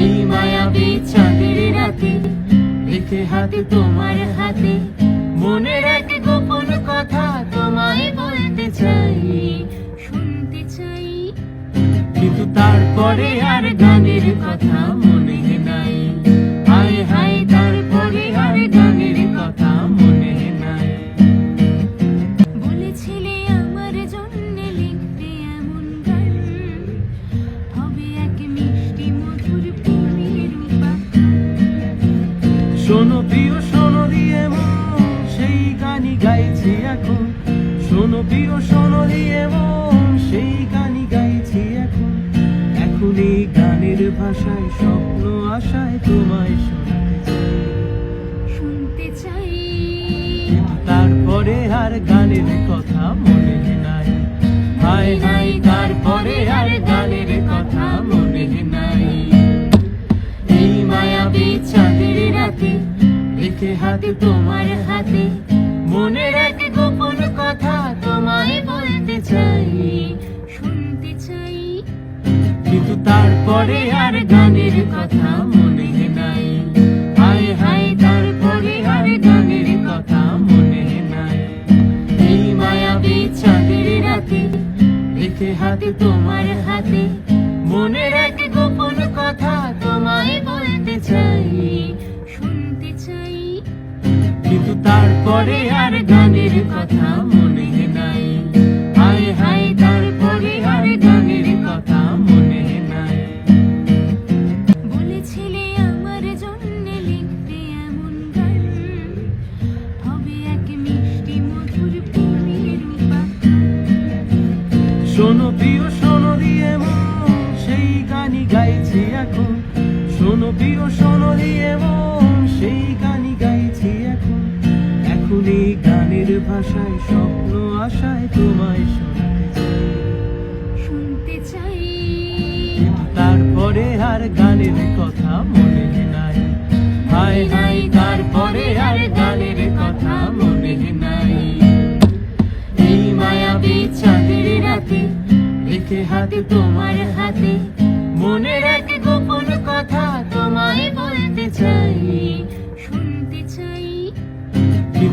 এই মায়াবী চাঁদের রাতে রেখে হাতে তোমার হাতে। মনের এক গোপন কথা তোমায় বলতে চাই, শুনতে চাই। কিন্তু তারপরে আর গানের কথা মনে শোনো প্রিয় শোনো দিয়ে মন সেই গানই গাইছি এখন। শোনো প্রিয় শোনো দিয়ে মন সেই গানই গাইছি এখন। এখন এই গানের ভাষায় স্বপ্ন আশায় তোমায় শোনাতে চাই। শুনতে চাই। তারপরে আর গানের কথা মনে নাই। হায় হায় তারপরে আর গানের রেখে হাতে তোমার হাতে। মনের এক গোপন কথা তোমায় বলতে চাই, শুনতে চাই। কিন্তু তারপরে আর গানের কথা মনে নাই। হায় হায়, তারপরে আর গানের কথা মনে নাই। এই মায়াবী চাঁদের রাতে রেখে হাতে তোমার হাতে। মনের এক তারপরে আর গানের কথা মনে স্বপ্ন আশায় তোমায় শোনাতে চাই। শুনতে চাই। তারপরে আর গানের কথা মনে নাই। হায় হায় তারপরে আর গানের কথা মনে নাই। এই মায়াবী চাঁদের রাতে রেখে হাতে তোমার হাতে